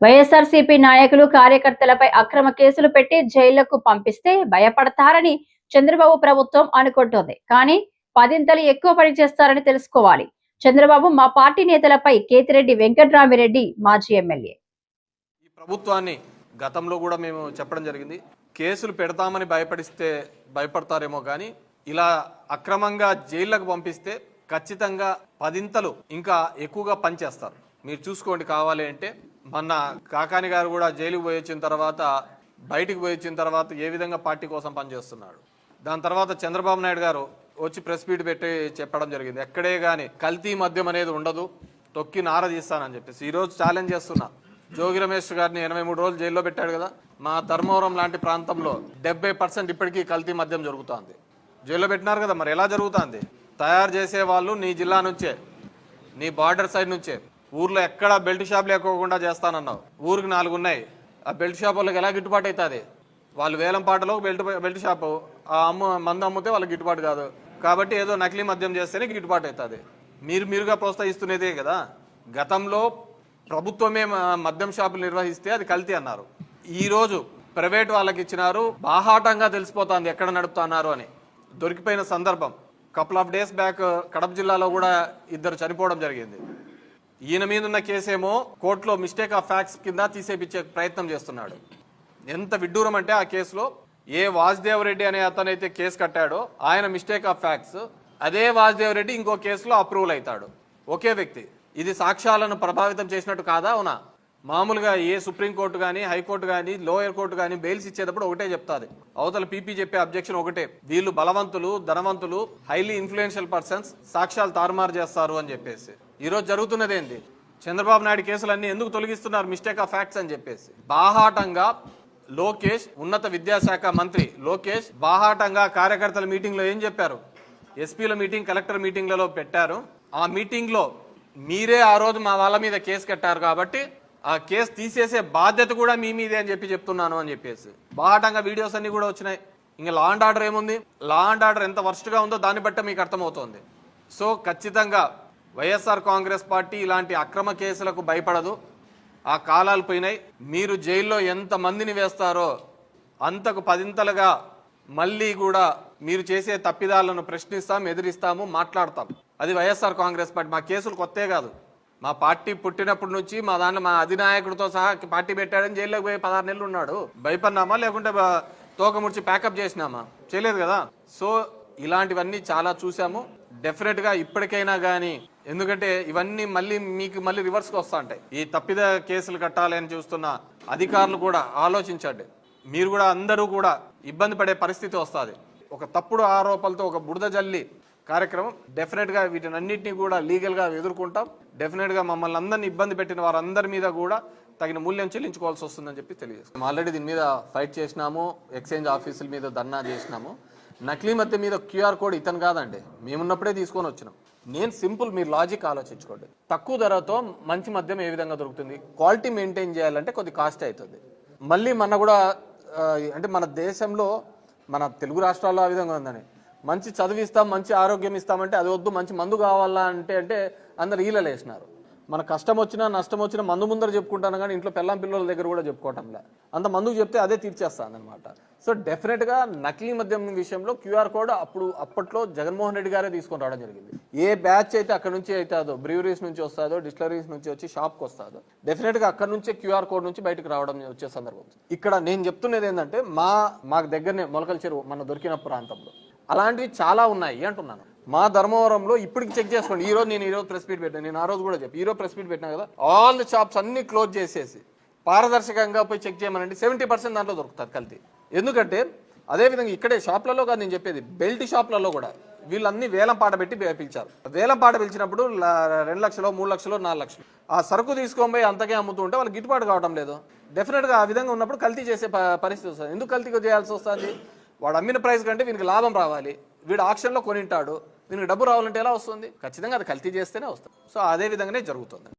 వైఎస్ఆర్సీపీ నాయకులు కార్యకర్తలపై అక్రమ కేసులు పెట్టి జైళ్ళకు పంపిస్తే భయపడతారని చంద్రబాబు ప్రభుత్వం అనుకుంటోంది. కానీ పదింతలు ఎక్కువ పని చేస్తారని తెలుసుకోవాలి. చంద్రబాబు మా పార్టీ నేతలపై కేతిరెడ్డి వెంకట్రామిరెడ్డి మాజీ ఎమ్మెల్యే. ఈ ప్రభుత్వాన్ని గతంలో కూడా మేము చెప్పడం జరిగింది. కేసులు పెడతామని భయపడిస్తే భయపడతారేమో కానీ ఇలా అక్రమంగా జైళ్ళకు పంపిస్తే ఖచ్చితంగా పదింతలు ఇంకా ఎక్కువగా పనిచేస్తారు మీరు చూసుకోండి కావాలి అంటే మొన్న కాకాని గారు కూడా జైలుకు పోయి వచ్చిన తర్వాత బయటికి పోయి వచ్చిన తర్వాత ఏ విధంగా పార్టీ కోసం పనిచేస్తున్నాడు? దాని తర్వాత చంద్రబాబు నాయుడు గారు వచ్చి ప్రెస్ మీట్ పెట్టి చెప్పడం జరిగింది. ఎక్కడే కానీ కల్తీ మద్యం అనేది ఉండదు తొక్కి నార తీస్తానని చెప్పేసి. ఈ రోజు ఛాలెంజ్ చేస్తున్నా. జోగి రమేష్ గారిని ఎనభై మూడు రోజులు జైల్లో పెట్టాడు కదా. మా ధర్మవరం లాంటి ప్రాంతంలో డెబ్బై పర్సెంట్ ఇప్పటికీ కల్తీ మద్యం జరుగుతోంది. జైల్లో పెట్టినారు కదా మరి ఎలా జరుగుతుంది? తయారు చేసే వాళ్ళు నీ జిల్లా నుంచే నీ బార్డర్ సైడ్ నుంచే. ఊర్లో ఎక్కడ బెల్ట్ షాప్ లేకోకుండా చేస్తానన్నావు. ఊరికి నాలుగు ఉన్నాయి. ఆ బెల్ట్ షాప్ వాళ్ళకి ఎలా గిట్టుబాటు అవుతుంది? వాళ్ళు వేలం పాటలో బెల్ట్ బెల్ట్ షాపు. ఆ అమ్ము మందు అమ్మితే వాళ్ళకి గిట్టుబాటు కాదు. కాబట్టి ఏదో నకిలీ మద్యం చేస్తేనే గిట్టుబాటు అవుతుంది. మీరు మీరుగా ప్రోత్సహిస్తున్నదే కదా. గతంలో ప్రభుత్వమే మద్యం షాపులు నిర్వహిస్తే అది కల్తీ అన్నారు. ఈ రోజు ప్రైవేట్ వాళ్ళకి ఇచ్చినారు. బాహాటంగా తెలిసిపోతుంది ఎక్కడ నడుపుతున్నారు అని. దొరికిపోయిన సందర్భం. Couple of days back Kadapa జిల్లాలో కూడా ఇద్దరు చనిపోవడం జరిగింది. ఈయన మీద ఉన్న కేసేమో కోర్టులో మిస్టేక్ ఆఫ్ ఫ్యాక్ట్స్ కింద తీసేపించే ప్రయత్నం చేస్తున్నాడు. ఎంత విడ్డూరం అంటే ఆ కేసులో ఏ వాసుదేవ్ రెడ్డి అనే అతనైతే కేసు కట్టాడో ఆయన మిస్టేక్ ఆఫ్ ఫ్యాక్ట్స్ అదే వాసుదేవ్ రెడ్డి ఇంకో కేసులో అప్రూవల్ అవుతాడు. ఒకే వ్యక్తి. ఇది సాక్ష్యాలను ప్రభావితం చేసినట్టు కాదా? అవునా? మామూలుగా ఏ సుప్రీంకోర్టు కానీ హైకోర్టు కానీ లోయర్ కోర్టు కానీ బెయిల్స్ ఇచ్చేటప్పుడు ఒకటే చెప్తాది. అవతల పీపీ చెప్పే అబ్జెక్షన్ ఒకటే. వీళ్ళు బలవంతులు ధనవంతులు హైలీ ఇన్ఫ్లుయెన్షియల్ పర్సన్స్ సాక్ష్యాలు తారుమారు చేస్తారు అని చెప్పేసి. ఈరోజు జరుగుతున్నది ఏంది? చంద్రబాబు నాయుడు కేసులన్నీ ఎందుకు తొలగిస్తున్నారు? మిస్టేక్ ఆఫ్ ఫ్యాక్ట్స్ అని చెప్పేసి. బాహాటంగా లోకేష్ ఉన్నత విద్యాశాఖ మంత్రి లోకేష్ బాహాటంగా కార్యకర్తల మీటింగ్లో ఏం చెప్పారు? ఎస్పీల మీటింగ్ కలెక్టర్ మీటింగ్లలో పెట్టారు. ఆ మీటింగ్లో మీరే ఆ రోజు మా వాళ్ళ మీద కేసు కట్టారు కాబట్టి ఆ కేసు తీసేసే బాధ్యత కూడా మీ మీదే అని చెప్పి చెప్తున్నాను అని చెప్పేసి. బాహాటంగా వీడియోస్ అన్ని కూడా వచ్చినాయి. ఇంకా లా అండ్ ఆర్డర్ ఏముంది? లా అండ్ ఆర్డర్ ఎంత వర్స్ట్గా ఉందో దాన్ని బట్టే మీకు అర్థమవుతోంది. సో ఖచ్చితంగా వైఎస్ఆర్ కాంగ్రెస్ పార్టీ ఇలాంటి అక్రమ కేసులకు భయపడదు. ఆ కాలాలు పోయినాయి. మీరు జైల్లో ఎంత మందిని వేస్తారో అంతకు పదింతలుగా మళ్ళీ కూడా మీరు చేసే తప్పిదాలను ప్రశ్నిస్తాం ఎదిరిస్తాము మాట్లాడతాం. అది వైఎస్ఆర్ కాంగ్రెస్ పార్టీ. మా కేసులు కొత్తే కాదు. మా పార్టీ పుట్టినప్పటి నుంచి మా దాంట్లో మా అధినాయకుడితో సహా పార్టీ పెట్టాడని జైల్లోకి పోయి పదహారు నెలలు ఉన్నాడు. భయపడినామా? లేకుంటే తోకముడిచి తోక ముడిచి ప్యాకప్ చేసినామా? చేయలేదు కదా. సో ఇలాంటివన్నీ చాలా చూసాము డెఫినెట్గా ఇప్పటికైనా కానీ ఎందుకంటే ఇవన్నీ మళ్ళీ మీకు మళ్ళీ రివర్స్కి వస్తా ఉంటాయి. ఈ తప్పిద కేసులు కట్టాలి అని చూస్తున్న అధికారులు కూడా ఆలోచించండి. మీరు కూడా అందరూ కూడా ఇబ్బంది పడే పరిస్థితి వస్తుంది. ఒక తప్పుడు ఆరోపణలతో ఒక బుడద జల్లి కార్యక్రమం డెఫినెట్గా వీటినన్నింటినీ కూడా లీగల్గా ఎదుర్కొంటాం. డెఫినెట్గా మమ్మల్ని అందరినీ ఇబ్బంది పెట్టిన వారందరి మీద కూడా తగిన మూల్యం చెల్లించుకోవాల్సి వస్తుందని చెప్పి తెలియజేస్తాం ఆల్రెడీ దీని మీద ఫైట్ చేసినాము ఎక్స్చేంజ్ ఆఫీసుల మీద ధర్నా చేసినాము. నకిలీ మధ్య మీద క్యూఆర్ కోడ్ ఇతను కాదండి. మేమున్నప్పుడే తీసుకొని వచ్చినాం. నేను సింపుల్ మీరు లాజిక్ ఆలోచించుకోండి. తక్కువ ధరతో మంచి మద్యం ఏ విధంగా దొరుకుతుంది? క్వాలిటీ మెయింటైన్ చేయాలంటే కొద్ది కాస్ట్ అవుతుంది. మళ్ళీ మన కూడా అంటే మన దేశంలో మన తెలుగు రాష్ట్రాల్లో ఆ విధంగా ఉందని మంచి చదివిస్తాం మంచి ఆరోగ్యం ఇస్తామంటే అది వద్దు మంచి మందు కావాలా అంటే అంటే అందరు ఈలలేసినారు. మన కష్టం వచ్చినా నష్టం వచ్చినా మందు ముందర చెప్పుకుంటాను కానీ ఇంట్లో పెళ్ళం పిల్లల దగ్గర కూడా చెప్పుకోవటంలే. అంత మందుకు చెప్తే అదే తీర్చేస్తానమాట సో డెఫినెట్గా నకిలీ మద్యం విషయంలో క్యూఆర్ కోడ్ అప్పుడు అప్పట్లో జగన్మోహన్ రెడ్డి గారే తీసుకొని రావడం జరిగింది. ఏ బ్యాచ్ అయితే అక్కడ నుంచి అవుతుందో బ్రీవరీస్ నుంచి వస్తుందో డిస్టిలరీస్ నుంచి వచ్చి షాప్కి వస్తుందో డెఫినెట్గా అక్కడ నుంచే క్యూఆర్ కోడ్ నుంచి బయటకు రావడం వచ్చే సందర్భం ఇక్కడ నేను చెప్తున్నది ఏంటంటే మా మాకు దగ్గరనే మొలకల చెరువు మన దొరికిన ప్రాంతంలో. అలాంటివి చాలా ఉన్నాయి అంటున్నాను. మా ధర్మవరంలో ఇప్పటికి చెక్ చేసుకోండి. ఈ రోజు నేను ఈ రోజు ప్రెస్ మీట్ పెట్టాను. నేను ఆ రోజు కూడా చెప్పి. ఈ రోజు ప్రెస్ మీట్ పెట్టినా కదా ఆల్ ది షాప్స్ అన్ని క్లోజ్ చేసేసి పారదర్శకంగా పోయి చెక్ చేయమనండి సెవెంటీ పర్సెంట్ దాంట్లో దొరుకుతుంది కల్తీ. ఎందుకంటే అదేవిధంగా ఇక్కడే షాప్లలో కాదు నేను చెప్పేది బెల్ట్ షాప్లలో కూడా వీళ్ళన్ని వేలం పాట పెట్టి పిలిచారు. వేలం పాట పిలిచినప్పుడు రెండు లక్షలు మూడు లక్షలు నాలుగు లక్షలు. ఆ సరుకు తీసుకొని పోయి అంతకే అమ్ముతూ ఉంటే వాళ్ళకి గిట్టుబాటు కావడం లేదు. డెఫినెట్గా ఆ విధంగా ఉన్నప్పుడు కల్తీ చేసే పరిస్థితి వస్తుంది. ఎందుకు కల్తీ చేయాల్సి వస్తుంది? వాడు అమ్మిన ప్రైస్ కంటే వీనికి లాభం రావాలి. వీడు ఆక్షన్లో కొనింటాడు దీనికి డబ్బు రావాలంటే ఎలా వస్తుంది? ఖచ్చితంగా అది కల్తీ చేస్తేనే వస్తుంది. సో అదే విధంగానే జరుగుతుంది.